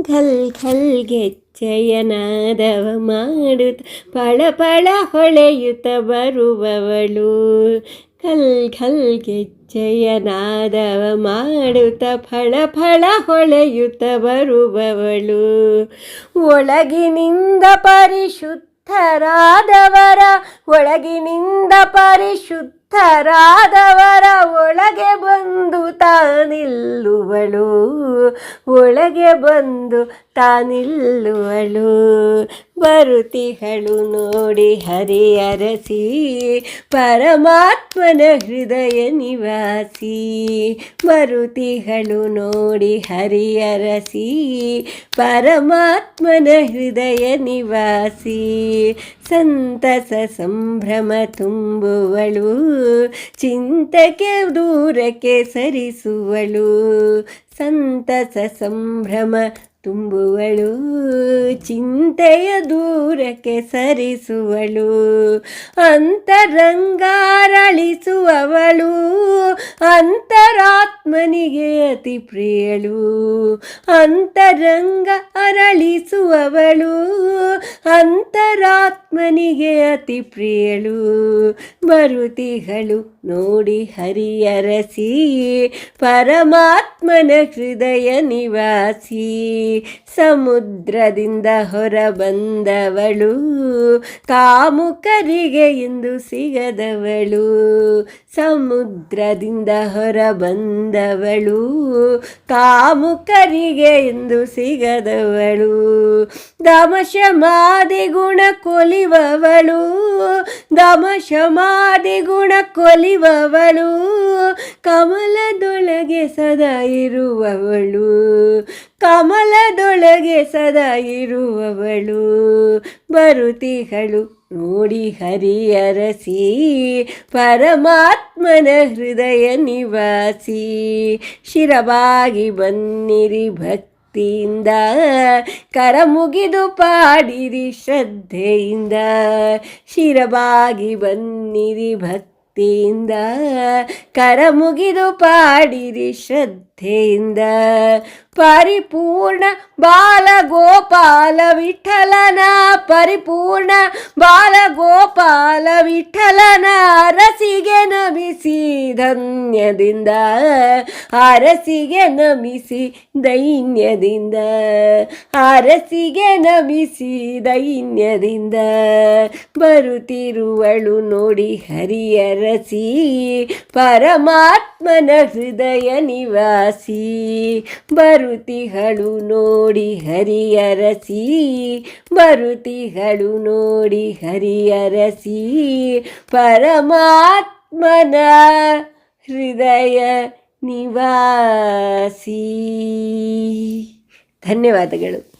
ಘಲ್ ಘಲ್ ಗೆಚ್ಚಯನಾದವ ಮಾಡುತ್ತ ಪಳ ಪಳ ಹೊಳೆಯುತ್ತ ಬರುವವಳು. ಘಲ್ ಘಲ್ ಗೆಚ್ಚಯನಾದವ ಮಾಡುತ್ತ ಫಳ ಫಳ ಹೊಳೆಯುತ್ತ ಬರುವವಳು. ಒಳಗಿನಿಂದ ಪರಿಶುದ್ಧರಾದವರ, ಒಳಗಿನಿಂದ ಪರಿಶುದ್ಧರಾದವರ ಒಳಗೆ ಬಂದು ತಾನಿಲ್ಲುವಳು. ಒಳಗೆ ಬಂದು ತಾನಿಲ್ಲುವಳು. ಬರುತಿಗಳು ನೋಡಿ ಹರಿಯರಸಿ ಪರಮಾತ್ಮನ ಹೃದಯ ನಿವಾಸಿ. ಮರುತಿಗಳು ನೋಡಿ ಹರಿಯರಸಿ ಪರಮಾತ್ಮನ ಹೃದಯ ನಿವಾಸಿ. ಸಂತಸ ಸಂಭ್ರಮ ತುಂಬುವಳು. ಚಿಂತಕ್ಕೆ ದೂರಕ್ಕೆ ಸರಿಸುವಳು, ಸಂತಸ ಸಂಭ್ರಮ ತುಂಬುವಳು, ಚಿಂತೆಯ ದೂರಕ್ಕೆ ಸರಿಸುವಳು, ಅಂತರಂಗಾರಳಿಸುವವಳು, ಅಂತರಾತ್ಮನಿಗೆ ಅತಿ ಪ್ರಿಯಳು, ಅಂತರಂಗ ಅರಳಿಸುವವಳು ಅಂತರಾತ್ಮನಿಗೆ ಅತಿ ಪ್ರಿಯಳು. ಮರುತಿಗಳು ನೋಡಿ ಹರಿಯರಸಿ. ಪರಮಾತ್ಮನ ಹೃದಯ ನಿವಾಸಿ. ಸಮುದ್ರದಿಂದ ಹೊರಬಂದವಳು. ಕಾಮುಕರಿಗೆ ಎಂದು ಸಿಗದವಳು. ಸಮುದ್ರದಿಂದ ಹೊರ ಬಂದವಳು ಕಾಮುಕರಿಗೆ ಎಂದು ಸಿಗದವಳು. ದಮಶಮಾದಿ ಗುಣ ಕೊಲಿವವಳು, ದಮಶಮಾದಿ ಗುಣ ಕೊಲಿವವಳು, ಕಮಲದೊಳಗೆ ಸದಾ ಇರುವವಳು, ಕಮಲದೊಳಗೆ ಸದಾ ಇರುವವಳು. ಬರುತಿಗಳು ನೋಡಿ ಹರಿಯರಸಿ, ಪರಮಾತ್ಮನ ಹೃದಯ ನಿವಾಸಿ. ಶಿರವಾಗಿ ಬನ್ನಿರಿ ಭಕ್ತಿಯಿಂದ ಕರ ಮುಗಿದು ಪಾಡಿರಿ ಶ್ರದ್ಧೆಯಿಂದ, ಶಿರಬಾಗಿ ಬನ್ನಿರಿ ಭಕ್ತಿಯಿಂದ ಕರ ಮುಗಿದು ಪಾಡಿರಿ ಶ್ರದ್ಧೆಯಿಂದ. ಪರಿಪೂರ್ಣ ಬಾಲಗೋಪಾಲ ವಿಠಲನ, ಪರಿಪೂರ್ಣ ಬಾಲಗೋಪಾಲ ವಿಠಲನ ಅರಸಿಗೆ ನಮಿಸಿ ಧನ್ಯದಿಂದ, ಅರಸಿಗೆ ನಮಿಸಿ ದೈನ್ಯದಿಂದ, ಅರಸಿಗೆ ನಮಿಸಿ ದೈನ್ಯದಿಂದ. ಬರುತ್ತಿರುವಳು ನೋಡಿ ಹರಿಯರಸಿ, ಪರಮಾತ್ಮನ ಹೃದಯ ನಿವಾಸಿ. ಬರುತಿಹಳು ನೋಡಿ ಹರಿಯರಸಿ ಬರುತಿಹಳು ನೋಡಿ ಹರಿಯರಸಿ ಪರಮಾತ್ಮನ ಹೃದಯ ನಿವಾಸಿ. ಧನ್ಯವಾದಗಳು.